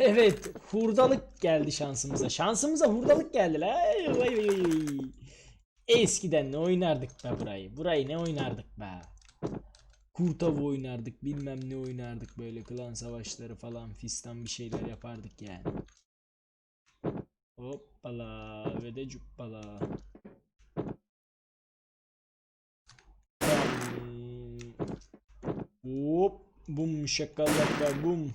Evet, hurdalık geldi şansımıza. Şansımıza hurdalık geldi la. Eskiden ne oynardık be burayı. Burayı ne oynardık be. Kurt avı oynardık, bilmem ne oynardık böyle klan savaşları falan fistan bir şeyler yapardık yani. Hoppala ve de cuppala. Hop bum şakalaka bum.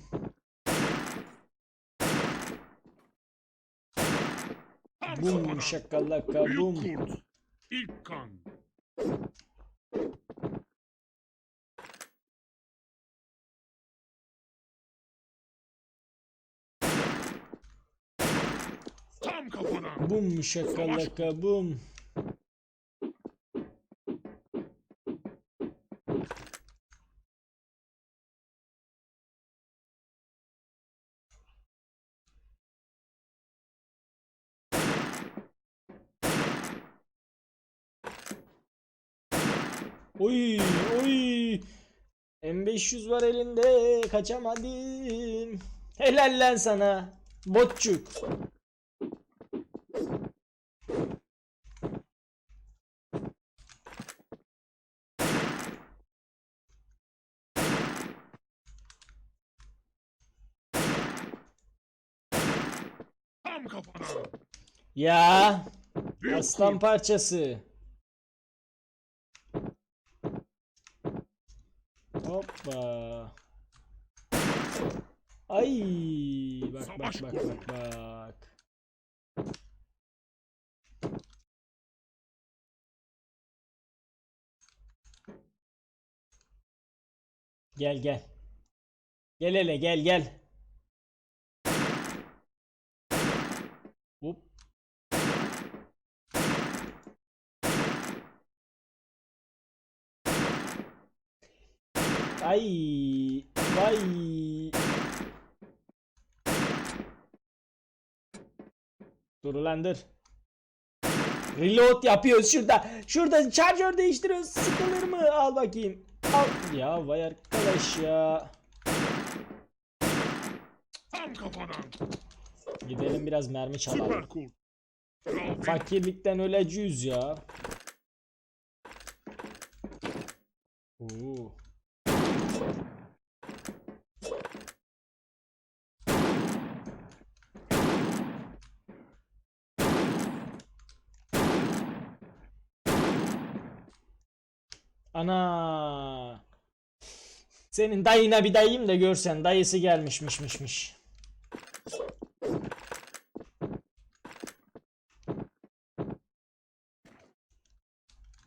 Tam Bum şakalaka bum. kurt. İlk kan. Tam kafadan. Bum şakalaka bum. Oy oy. M500 var elinde kaçamadın. Helal lan sana. Botçuk. Tam kafadan. Ya Büyük aslan parçası. Hoppa. Ay bak bak bak bak bak. Gel gel. Gel hele gel gel. Hop. Ay, vay. Dur ulan dur. Reload yapıyoruz şurada. Şurada şarjör değiştiriyoruz. Sıkılır mı? Al bakayım. Al. Ya vay arkadaş ya. Tam kafadan. Gidelim biraz mermi çalalım. Süper. Fakirlikten öleceğiz ya. Oo. Ana. Senin dayına bir dayım da görsen dayısı gelmişmişmişmiş.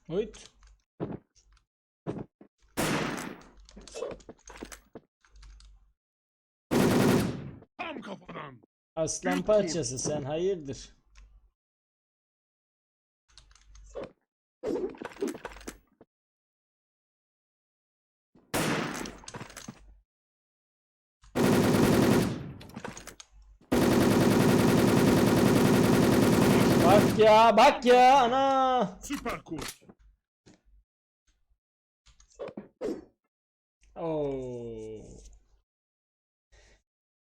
Oyt. Tam kafadan. Aslan parçası sen hayırdır? Bak ya bak ya ana. Süper kurt. Oo.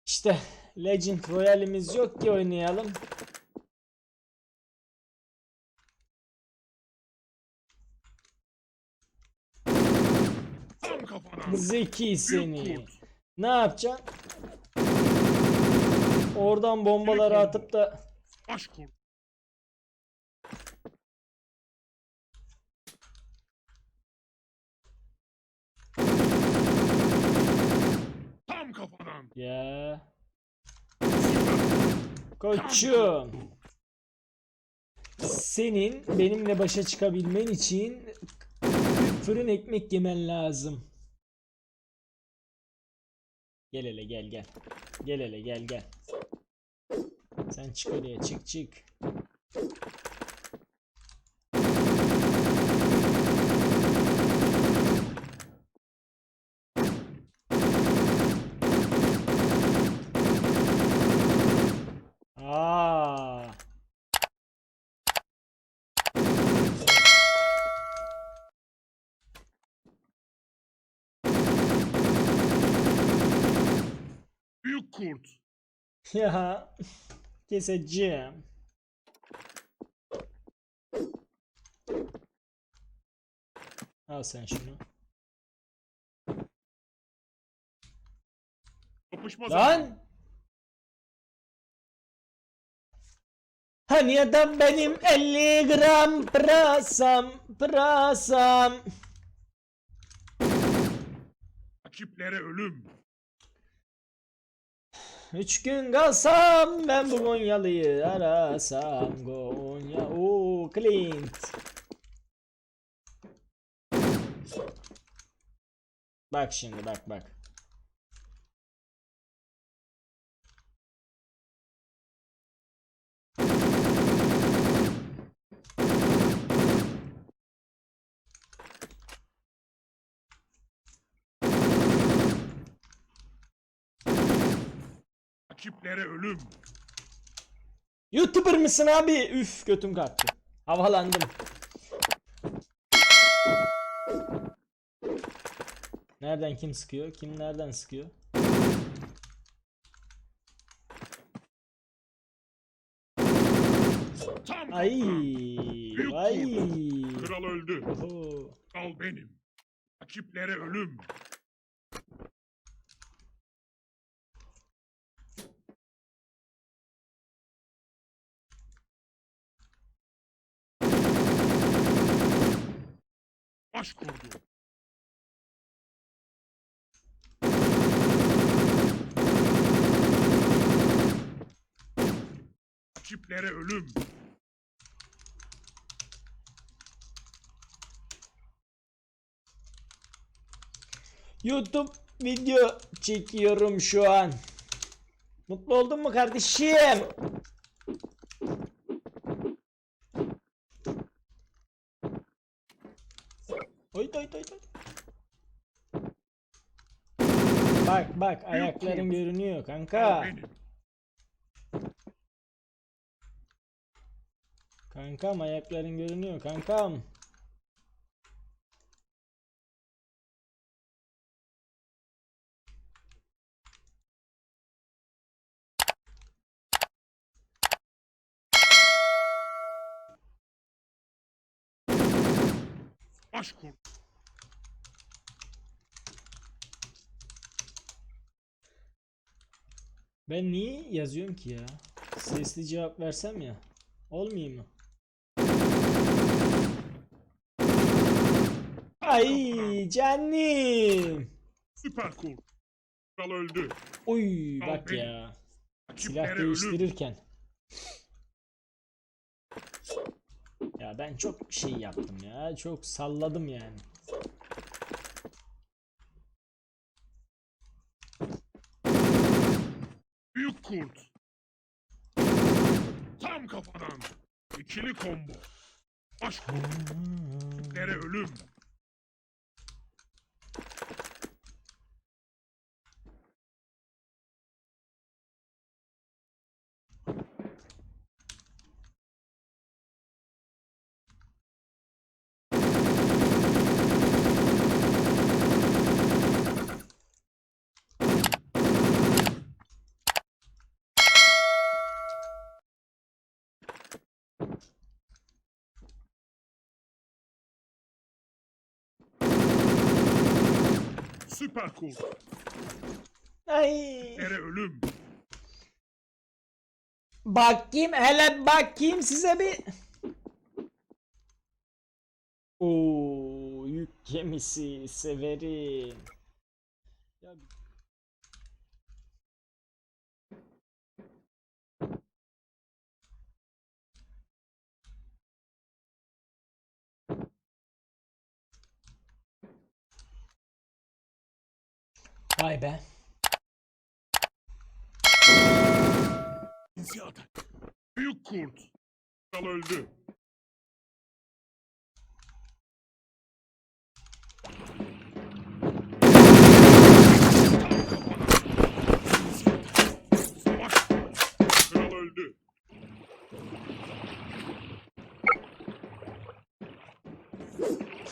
İşte Legend Royale'imiz yok ki oynayalım. Zeki seni. Ne yapacaksın? Oradan bombaları atıp da Baş kurt. Tam kafadan. Ya koçum. Senin benimle başa çıkabilmen için fırın ekmek yemen lazım. Gel hele gel gel. Gel hele gel gel. Sen çık oraya çık çık. Kurt. Ya keseceğim. Al sen şunu. Kapışma. Lan! Hani adam benim 50 gram pırasam pırasam. Rakiplere ölüm. Üç gün kalsam ben bu Gonyalı'yı arasam Gonya o Clint. Bak şimdi bak bak. Rakiplere ölüm. YouTuber mısın abi? Üf götüm kalktı. Havalandım. Nereden kim sıkıyor? Kim nereden sıkıyor? Tam Ay, ay. Kral öldü. Oho. Kral benim. Rakiplere ölüm. Baş kurdu. Rakiplere ölüm. YouTube video çekiyorum şu an. Mutlu oldun mu kardeşim? Oy oy oy oy. Bak bak ayakların görünüyor kanka. Kankam ayakların görünüyor kankam. Baş kurdu. Ben niye yazıyorum ki ya? Sesli cevap versem ya. Olmayayım mı? Ay canım. Süper kurt. Kral öldü. Oy bak ya. Silah değiştirirken. Ben çok şey yaptım ya. Çok salladım yani. Büyük kurt. Tam kafadan. İkili combo. Baş kurt. Rakiplere ölüm. Süper kurt. Ay. Rakiplere ölüm. Bakayım hele bakayım size bir. Oo, yük gemisi severim. Ya Vay be. Atak. Büyük kurt. Kral öldü.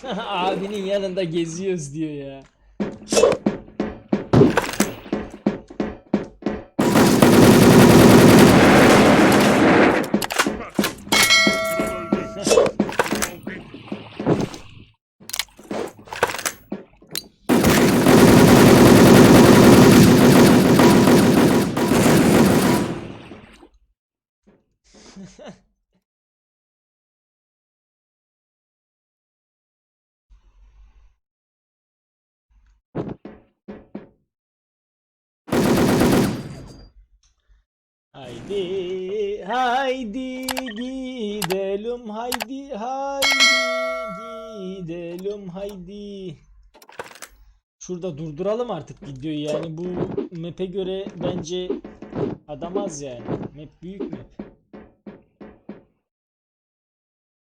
Abinin yanında geziyoruz diyor ya. Haydi, haydi gidelim, haydi, haydi gidelim, haydi. Şurada durduralım artık videoyu yani bu map'e göre bence adam az yani. Map büyük map.